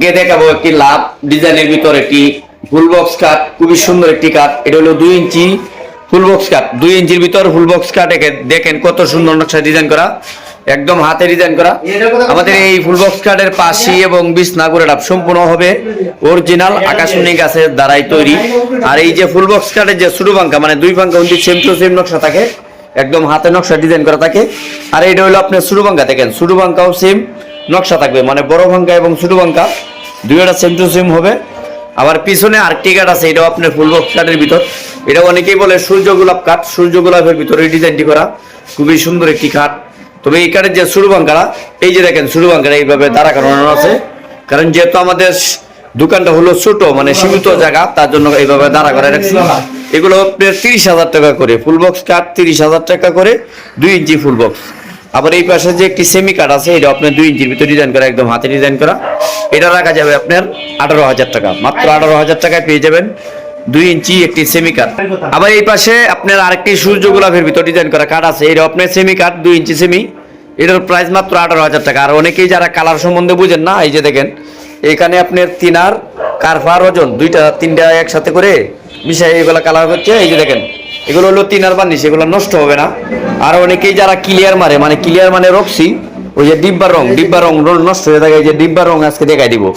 কে দেখাবো একটি লাভ ডিজাইনের ভিতর একটি ফুল বক্স কাট, খুবই সুন্দর একটি কাট। এটা হলো দুই ইঞ্চি ফুল বক্স কাট। দুই ইঞ্চির ভিতর ফুল বক্স কাট দেখেন কত সুন্দর নকশা ডিজাইন করা। একদম হাতে ডিজাইন করা। আমাদের এই ফুল বক্স কাটের পাশি এবং বিছনা করে সম্পূর্ণ হবে। অরিজিনাল, আকাশমণি গাছের দ্বারাই তৈরি। আর এই যে ফুল বক্স কাটের যে ছোট পাঙ্কা মানে দুই পাঙ্কা উন্তি সেম টু সেম নকশা থাকে। একদম হাতে নকশা ডিজাইন করা থাকে। আর এটা হলো আপনার ছোট পাঙ্কা দেখেন ছোট পাঙ্কাও সেম নকশা থাকবে। মানে বড় পাঙ্কা এবং ছোট পাঙ্কা দুইটা সেম টু সেম হবে। আবার পিছনে আরেকটি কাঠ আছে, এটাও আপনার ফুল বক্স কাঠের ভিতর। এটা অনেকেই বলে সূর্য গোলাপ কাঠ সূর্য গোলাপের ভিতরে ডিজাইনটি করা। খুবই সুন্দর একটি কাঠ তবে এই কাঠের যে সুরু বাঙ্কারা, এই যে দেখেন সুরু বাঙ্কারা, এইভাবে দাঁড়া করানো আছে। কারণ যেহেতু আমাদের দোকানটা হলো ছোট মানে সীমিত জায়গা, তার জন্য এইভাবে দাঁড়া করে রাখছি। এগুলো আপনার তিরিশ হাজার টাকা করে ফুল বক্স কাঠ তিরিশ হাজার টাকা করে, দুই ইঞ্চি ফুল বক্স আবার এই পাশে যে একটি সেমি কাঠ আছে, এটা আপনার দুই ইঞ্চির ভিতরে ডিজাইন করা, একদম হাতে ডিজাইন করা। এটা রাখা যাবে আপনার আঠারো হাজার টাকা। মাত্র আঠারো হাজার টাকায় পেয়ে যাবেন দুই ইঞ্চি একটি সেমি কাঠ আবার এই পাশে আপনার আরেকটি সূর্য গোলাপের ভিতর ডিজাইন করা কাঠ আছে এটা আপনার সেমি কাঠ দুই ইঞ্চি সেমি এটার প্রাইস মাত্র আঠারো হাজার টাকা। আর অনেকেই যারা কালার সম্বন্ধে বুঝেন না, এই যে দেখেন, এখানে আপনার তিনার কারফার ওজন, দুইটা, তিনটা একসাথে করে মিশাই এগুলো কালার হচ্ছে। এই যে দেখেন এগুলো হলো তিনার বার্নিশ এগুলো নষ্ট হবে না। আর অনেকেই যারা ক্লিয়ার মারে মানে ক্লিয়ার মানে রক্সি ওই যে ডিব্বার রং ডিব্বার রং নষ্ট হয়ে থাকে এই যে ডিব্বার রং আজকে দেখাই দিব।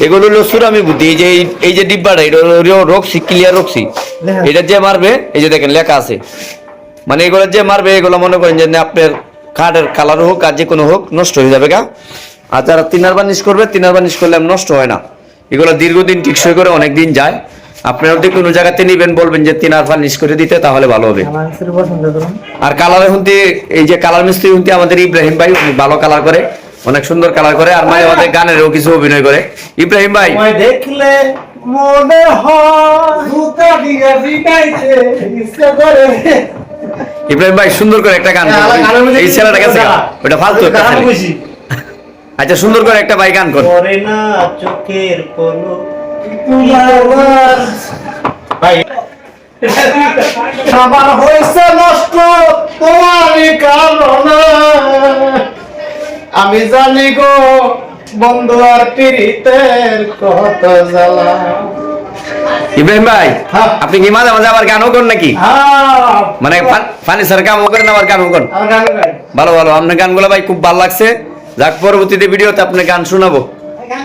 এগুলো হলো সুরামি বুদ্ধি এই যে এই- যে ডিব্বাটা এটা রক্সি ক্লিয়ার রক্সি। এটা যে মারবে এই যে দেখেন লেখা আছে। মানে এগুলো যে মারবে এগুলো মনে করেন যে আপনার কাঠের কালার হোক আর যে কোনো হোক নষ্ট হয়ে যাবে গা। আর যারা তিনার বার্নিশ করবে তিনার বার্নিশ করলে নষ্ট হয় না। এগুলো দীর্ঘদিন টিকসই করে অনেক দিন যায়। আপনারা যদি কোনো জায়গাতে নিবেন বলবেন যে তিনার বার্নিশ করে দিতে তাহলে ভালো হবে। আর কালার হুন্তি এই যে কালার মিস্ত্রি হুন্তি আমাদের ইব্রাহিম ভাই উনি ভালো কালার করে অনেক সুন্দর কালার করে আর মাঝে মাঝে গানেরও কিছু অভিনয় করে। ইব্রাহিম ভাই। দেখলে মনে হয় ইব্রাহিম ভাই সুন্দর করে একটা গান হ্যাঁ, এই ছেলেটা গেছে ওটা ফালতু একটা। আচ্ছা সুন্দর করে একটা ভাই গান কর। না চোখের পলক। আমার হয়েছে নষ্ট তোমারই কারণে। আমি জানি গো বন্ধু আর পিরিতের কত জ্বালা। ইব্রাহিম ভাই হ্যাঁ। আপনি কি মাঝে মাঝে আবার গানও করেন নাকি? হ্যাঁ। মানে ফানি স্যার কামও করেন আবার গানও করেন। গান গাই ভালো ভালো। আপনার গানগুলো ভাই খুব ভালো লাগছে। যাক পরবর্তীতে ভিডিওতে আপনার গান শোনাবো। গান